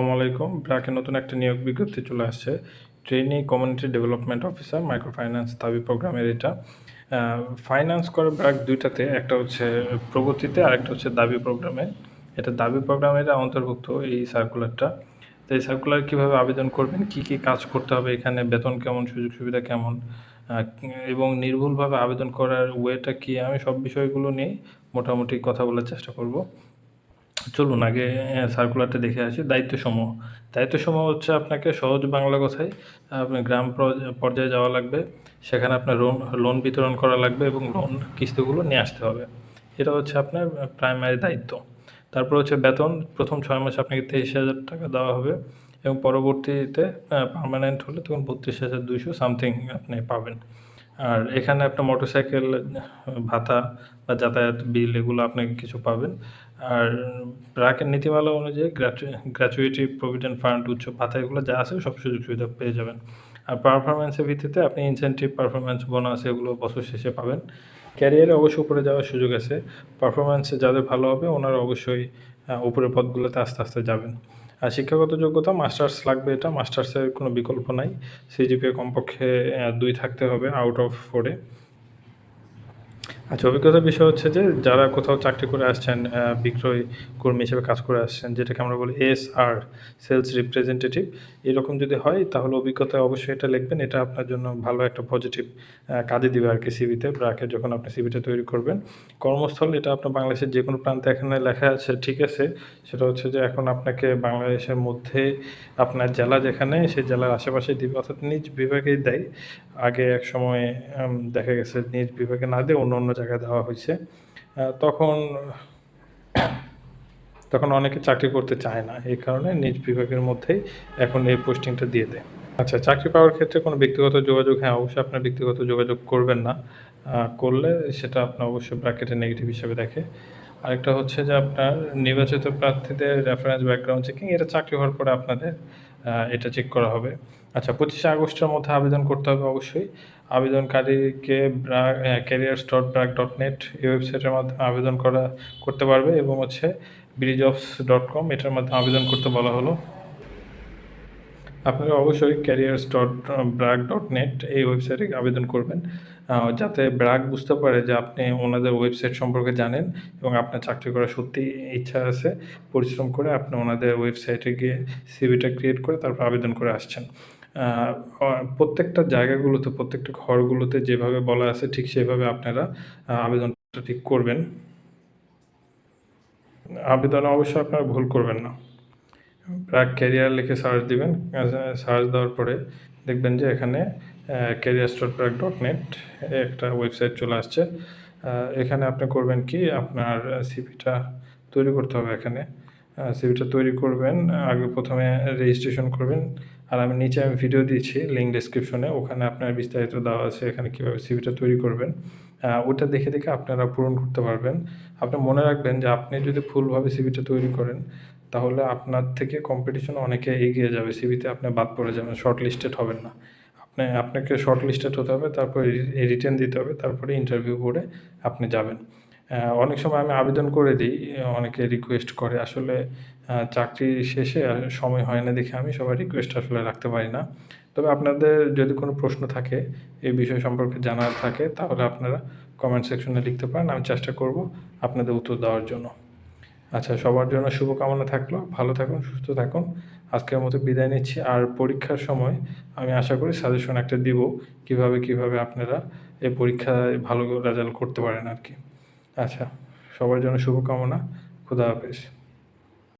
আসসালামু আলাইকুম। ব্র্যাকের নতুন একটা নিয়োগ বিজ্ঞপ্তি চলে আসছে। Trainee community development officer micro finance দাবি প্রোগ্রামের এটা। ফাইন্যান্স করে ব্র্যাক দুইটাতে, একটা হচ্ছে প্রগতিতে আর একটা হচ্ছে দাবি প্রোগ্রামে। এটা দাবি প্রোগ্রামের অন্তর্ভুক্ত এই সার্কুলারটা তো এই সার্কুলার কীভাবে আবেদন করবেন, কি কি কাজ করতে হবে, এখানে বেতন কেমন, সুযোগ সুবিধা কেমন এবং নির্ভুলভাবে আবেদন করার ওয়েটা কি, আমি সব বিষয়গুলো নিয়ে মোটামুটি কথা বলার চেষ্টা করব। চলুন আগে সার্কুলারটা দেখে আসি। দায়িত্বসমূহ। দায়িত্বসমূহ হচ্ছে আপনাকে সহজ বাংলা কথায় আপনার গ্রাম পর্যায়ে যাওয়া লাগবে। সেখানে আপনার লোন লোন বিতরণ করা লাগবে এবং লোন কিস্তিগুলো নিয়ে আসতে হবে। এটা হচ্ছে আপনার প্রাইমারি দায়িত্ব। তারপর হচ্ছে বেতন। প্রথম ছয় মাসে আপনাকে তেইশ হাজার টাকা দেওয়া হবে এবং পরবর্তীতে পার্মানেন্ট হলে তখন বত্রিশ হাজার দুইশো সামথিং আপনি পাবেন। আর এখানে আপনার মোটরসাইকেল, ভাতা বা যাতায়াত বিল এগুলো আপনাকে কিছু পাবেন। আর ব্র্যাকের নীতিমালা অনুযায়ী গ্র্যাচুইটি প্রভিডেন্ট ফান্ড, উচ্চ ভাতা এগুলো যা আছে সব সুযোগ সুবিধা পেয়ে যাবেন। আর পারফরমেন্সের ভিত্তিতে আপনি ইনসেন্টিভ পারফরমেন্স বোনাস এগুলো বছর শেষে পাবেন। ক্যারিয়ারে অবশ্যই উপরে যাওয়ার সুযোগ আছে। পারফরমেন্সে যাদের ভালো হবে, ওনারা অবশ্যই উপরের পদগুলোতে আস্তে আস্তে যাবেন। আর শিক্ষাগত যোগ্যতা মাস্টার্স লাগবে এটা মাস্টার্সের কোনো বিকল্প নাই। সিজিপিএ কমপক্ষে দুই থাকতে হবে আউট অফ ফোরে আচ্ছা অভিজ্ঞতার বিষয় হচ্ছে যে যারা কোথাও চাকরি করে আসছেন বিক্রয় কর্মী হিসেবে কাজ করে আসছেন, যেটাকে আমরা বলি এস আর সেলস রিপ্রেজেন্টেটিভ এরকম যদি হয় তাহলে অভিজ্ঞতায় অবশ্যই এটা লিখবেন, এটা আপনার জন্য ভালো একটা পজিটিভ কাজে দিবে আর কি সিভিতে ব্রাকে যখন আপনি সিভিটা তৈরি করবেন। কর্মস্থল এটা আপনার বাংলাদেশের যে কোনো প্রান্তে এখানে লেখা আছে, ঠিক আছে। সেটা হচ্ছে যে এখন আপনাকে বাংলাদেশের মধ্যে আপনার জেলা যেখানে, সেই জেলার আশেপাশে দিবে, অর্থাৎ নিজ বিভাগেই দেয়। আগে এক সময় দেখা গেছে নিজ বিভাগে না দিয়ে অন্য অন্য জায়গায় দেওয়া হয়েছে। তখন তখন অনেকে চাকরি করতে চায় না। এই কারণে নিজ বিভাগের মধ্যেই এখন এই পোস্টিংটা দিয়ে দেয়। আচ্ছা চাকরি পাওয়ার ক্ষেত্রে কোনো ব্যক্তিগত যোগাযোগ? হ্যাঁ অবশ্যই আপনার ব্যক্তিগত যোগাযোগ করবেন না। করলে সেটা আপনার অবশ্যই ব্র্যাকেটে নেগেটিভ হিসেবে দেখে। আরেকটা হচ্ছে যে আপনার নির্বাচিত প্রার্থীদের রেফারেন্স ব্যাকগ্রাউন্ড চেকিং এটা চাকরি হওয়ার পরে আপনাদের এটা চেক করা হবে। আচ্ছা পঁচিশে আগস্টের মধ্যে আবেদন করতে হবে অবশ্যই। আবেদনকারীকে career dot BRAC dot net এই ওয়েবসাইটের মাধ্যমে আবেদন করা, করতে পারবে এবং হচ্ছে ব্রিজঅফস ডট কম এটার মাধ্যমে আবেদন করতে বলা হলো। আপনারা অবশ্যই careers dot BRAC dot net এই ওয়েবসাইটে আবেদন করবেন যাতে ব্র্যাক বুঝতে পারে যে আপনি ওনাদের ওয়েবসাইট সম্পর্কে জানেন এবং আপনার চাকরি করার সত্যি ইচ্ছা আছে। পরিশ্রম করে আপনি ওনাদের ওয়েবসাইটে গিয়ে সিভিটা ক্রিয়েট করে তারপর আবেদন করে আসছেন। প্রত্যেকটা জায়গাগুলোতে, প্রত্যেকটা ঘরগুলোতে যেভাবে বলা আছে, ঠিক সেভাবে আপনারা আবেদনটা ঠিক করবেন। আবেদনে অবশ্যই আপনারা ভুল করবেন না। ব্র্যাক ক্যারিয়ার লিখে সার্চ দিবেন সার্চ দেওয়ার পরে দেখবেন যে এখানে career store BRAC dot net একটা ওয়েবসাইট চলে আসছে। এখানে আপনি করবেন কি, আপনার সিভিটা তৈরি করতে হবে এখানে। সিভিটা তৈরি করবেন, আগে প্রথমে রেজিস্ট্রেশন করবেন আর আমি নিচে আমি ভিডিও দিয়েছি লিঙ্ক ডিসক্রিপশনে ওখানে আপনার বিস্তারিত দেওয়া আছে এখানে কীভাবে সিভিটা তৈরি করবেন। ওটা দেখে দেখে আপনারা পূরণ করতে পারবেন। আপনি মনে রাখবেন যে আপনি যদি ফুলভাবে সিভিটা তৈরি করেন, তাহলে আপনার থেকে কম্পিটিশন অনেকে এগিয়ে যাবে। সিভিতে আপনি বাদ পড়ে যাবেন শর্ট লিস্টেড হবেন না। আপনি, আপনাকে শর্ট লিস্টেড হতে হবে, তারপরে রিটার্ন দিতে হবে, তারপরে ইন্টারভিউ করে আপনি যাবেন। অনেক সময় আমি আবেদন করে দিই অনেকে রিকোয়েস্ট করে। আসলে চাকরি শেষে সময় হয় না দেখে আমি সবার রিকোয়েস্ট আসলে রাখতে পারি না। তবে আপনাদের যদি কোনো প্রশ্ন থাকে, এই বিষয় সম্পর্কে জানার থাকে, তাহলে আপনারা কমেন্ট সেকশনে লিখতে পারেন। আমি চেষ্টা করব আপনাদের উত্তর দেওয়ার জন্য। আচ্ছা সবার জন্য শুভকামনা থাকল। ভালো থাকুন, সুস্থ থাকুন। আজকের মতো বিদায় নিচ্ছি। আর পরীক্ষার সময় আমি আশা করি সাজেশন একটা দিব, কীভাবে কীভাবে আপনারা এই পরীক্ষায় ভালো রেজাল্ট করতে পারেন আর কি। আচ্ছা সবার জন্য শুভকামনা। খুদা হাফেজ।